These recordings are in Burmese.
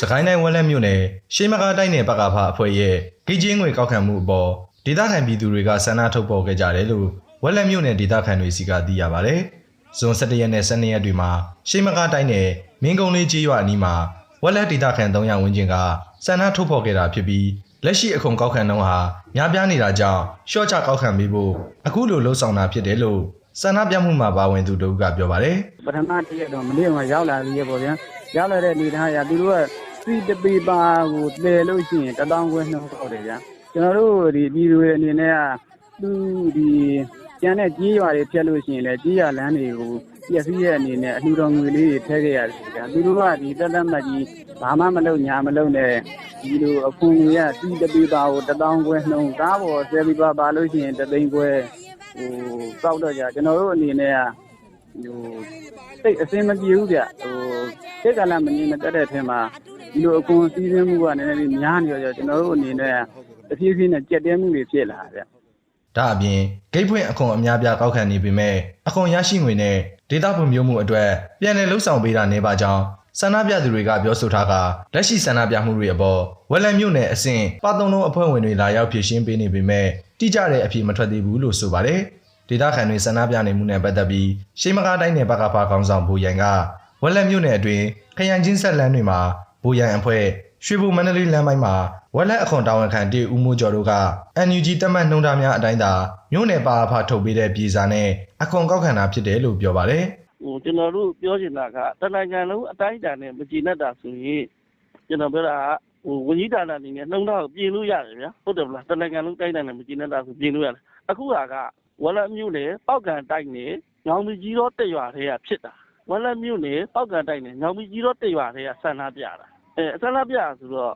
စကိုင်းတိုင်းဝက်လက်မြို့နယ်ရှေးမကားတိုင်းနယ်ပကဖအဖွဲ့ရဲ့ဂိတ်ချင်းငွေကောက်ခံမှုအပေါ်ဒေသခံပြည်သူတွေကဆန္ဒထုတ်ဖော်ခဲ့ကြတယ်လို့ဝက်လက်မြို့နယ်ဒေသခံတွေစီကသိရပါဗျ။ဇွန်17ရက်နဲ့12ရက်တွေမှာရှေးမကားတိုင်းနယ်မင်းကုန်းလေးကြီးရွာအနီးမှာဝက်လက်ဒေသခံ300ဝန်းကျင်ကဆန္ဒထုတ်ဖော်ခဲ့တာဖြစ်ပြီးလက်ရှိအခွန်ကောက်ခံနှုန်းဟာများပြားနေတာကြောင့်ရှော့ချကောက်ခံပေးဖို့အခုလိုလှုံ့ဆော်တာဖြစ်တယ်လို့ဆန္ဒပြမှုမှာပါဝင်သူတို့ကပြောပါတယ်ပထမတည့်ရက်တော့မနေ့ကရောက်လာပြီးရပေါ့ဗျာရောက်လာတဲ့အနေထားအရသူတို့က စီတပေပါကိုတည်လို့ရှိရင်တထောင်ခွဲနှုတ်ပေါက်တယ်ဗျာကျွန်တော်တို့ဒီပြည်သူတွေအနေနဲ့ကသူဒီကျန်တဲ့ကြီးရွာတွေဖြတ်လို့ရှိရင်လည်းကြီးရွာလမ်းတွေကိုပြည့်စည်ရဲ့အနေနဲ့အလှူတော်ငွေလေးတွေထည့်ခဲ့ရတယ်ဗျာသူတို့ကဒီတက်တက်မှတ်ကြီးဘာမှမလုပ်ညာမလုပ်နဲ့ဒီလိုအခွန်ကြီးကစီတပေပါကိုတထောင်ခွဲနှုတ်ကားပေါ်ဆယ်ပေပါပါလို့ရှိရင်တသိန်းခွဲဟိုကောက်တော့ကြကျွန်တော်တို့အနေနဲ့ကဟိုစိတ်အစင်မပြေဘူးဗျဟိုစိတ်ကလည်းမငြိမ်မသက်တဲ့အထင်မှာ ဒီလိုအကွန်စီးစင်းမှုကနည်းနည်းလေးများနေတော့ကျွန်တော်တို့အနေနဲ့တဖြည်းဖြည်းနဲ့ကြက်တဲမှုတွေဖြစ်လာဗျဒါအပြင်ဂိတ်ဖွင့်အခွန်အများပြားကောက်ခံနေပေမဲ့အခွန်ရရှိငွေနဲ့ဒေတာဖွံ့ဖြိုးမှုအတွက်ပြန်လည်လှုပ်ဆောင်ပေးတာနေပါကြောင်းဆန္ဒပြသူတွေကပြောဆိုထားကလက်ရှိဆန္ဒပြမှုတွေအပေါ်ဝက်လက်မြို့နယ်အဆင့်ပါတုံလုံးအဖွဲ့ဝင်တွေလာရောက်ဖြည့်ရှင်းပေးနေပေမဲ့တိကျတဲ့အဖြစ်မထွက်သေးဘူးလို့ဆိုပါတယ်ဒေတာခံတွေဆန္ဒပြနေမှုနဲ့ပတ်သက်ပြီးရှေးမကားတိုင်းနယ်ဘက်ကဖာကောင်းဆောင်ဘူရန်ကဝက်လက်မြို့နယ်အတွင်းခရန်ချင်းဆက်လန်းတွေမှာ ဘူရန်အဖွဲ့ရွှေဘူမန္တလေးလမ်းပိုင်းမှာဝက်လက်အခွန်တာဝန်ခံတေဦးမိုးကျော်တို့က NUG တက်မှတ်နှုံသားများအတိုင်းသာမြို့နယ်ပါအဖထုတ်ပေးတဲ့ပြည်စာနဲ့အခွန်ကောက်ခံတာဖြစ်တယ်လို့ပြောပါတယ်ဟိုကျွန်တော်တို့ပြောချင်တာကတနိုင်ငံလုံးအတိုင်းအတာနဲ့မကြည်နဲ့တာဆိုရင်ကျွန်တော်ပြောတာကဟိုဝန်ကြီးဌာနအနေနဲ့နှုံတော့ပြင်လို့ရတယ်ဗျာဟုတ်တယ်မလားတနိုင်ငံလုံးတိုင်းတိုင်းနဲ့မကြည်နဲ့တာဆိုပြင်လို့ရတယ်အခုဟာကဝလက်မြို့နယ်ပောက်ကန်တိုက်နယ်ညောင်မကြီးတော့တက်ရွာတွေကဖြစ်တာဝလက်မြို့နယ်ပောက်ကန်တိုက်နယ်ညောင်မကြီးတော့တက်ရွာတွေကဆန္ဒပြတာ အဲဆန္ဒပြဆိုတော့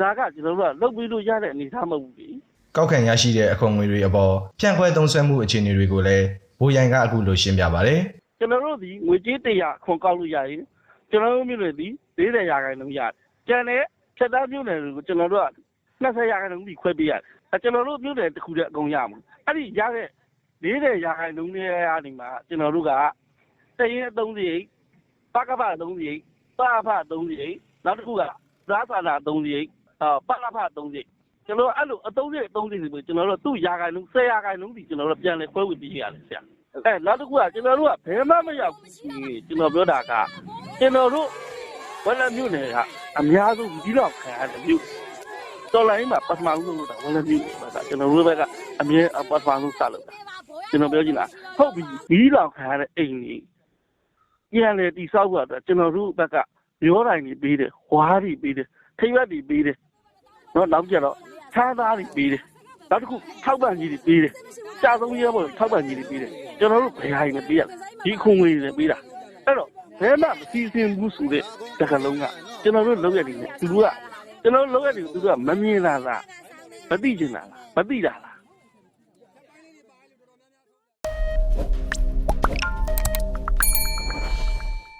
ဒါကကျွန်တော်တို့ကလုတ်ပြီးလို့ရတဲ့အနေအထားမဟုတ်ဘူးလေကောက်ခံရရှိတဲ့အခွန်ငွေတွေအပေါ်ဖြန့်ခွဲသုံးစွဲမှုအခြေအနေတွေကိုလည်းဘူရန်ကအခုလိုရှင်းပြပါတယ်ကျွန်တော်တို့ဒီငွေကြေးတရားခွန်ကောက်လို့ရတယ်ကျွန်တော်တို့မြို့နယ်ဒီ40ရာခိုင်နှုန်းရတယ်ကျန်တဲ့ဖြတ်သားမြို့နယ်တွေကိုကျွန်တော်တို့က20ရာခိုင်နှုန်းဒီခွဲပေးရတယ်အဲကျွန်တော်တို့မြို့နယ်တစ်ခုတည်းအကုန်ရမှာအဲ့ဒီရတဲ့40ရာခိုင်နှုန်းတွေကနေမှာကျွန်တော်တို့ကတရင်အသုံးစရိတ်ပကပအသုံးစရိတ်ပအဖအသုံးစရိတ် နောက်တစ်ခုကသာသာနာအသုံးစရိတ်အာပလဖအသုံးစရိတ်ကျွန်တော်အဲ့လိုအသုံးစရိတ်အသုံးစရိတ်တွေကျွန်တော်တို့သူ့ရာခိုင်နှုန်း10ရာခိုင်နှုန်းဒီကျွန်တော်တို့ပြန်လဲခွဲဝေပေးရတယ်ဆရာအဲနောက်တစ်ခုကကျွန်တော်တို့ကဘယ်မှမရောက်ဘူးကျွန်တော်ပြောတာကကျွန်တော်တို့ဝက်လက်မြို့နယ်ကအများဆုံးဒီတော့ခံရတယ်မြို့တော်လိုင်းမှာပထမဆုံးလို့တာဝက်လက်မြို့နယ်ကကျွန်တော်တို့ဘက်ကအမြဲပထမဆုံးစလို့တာကျွန်တော်ပြောချင်တာဟုတ်ပြီဒီတော့ခံရတဲ့အိမ်ကြီးပြန်လေတိဆောက်ဖို့အတွက်ကျွန်တော်တို့ဘက်က ရောတိုင်းတွေပေးတယ်ဝါးတွေပေးတယ်ထိရွက်တွေပေးတယ်နော်နောက်ကြတော့ခြားသားတွေပေးတယ်နောက်တစ်ခုထောက်ပံ့ကြီးတွေပေးတယ်ကြာဆုံးရဲဘော်ထောက်ပံ့ကြီးတွေပေးတယ်ကျွန်တော်တို့ဘယ်ဟာတွေပေးရလဲဒီခုံငွေတွေပေးတာအဲ့တော့ဘယ်မှမစီစဉ်ဘူးဆိုတဲ့တကလုံးကကျွန်တော်တို့လုပ်ရနေတယ်သူတို့ကကျွန်တော်တို့လုပ်ရနေသူတို့ကမမြင်တာလားမသိချင်တာလားမသိတာလား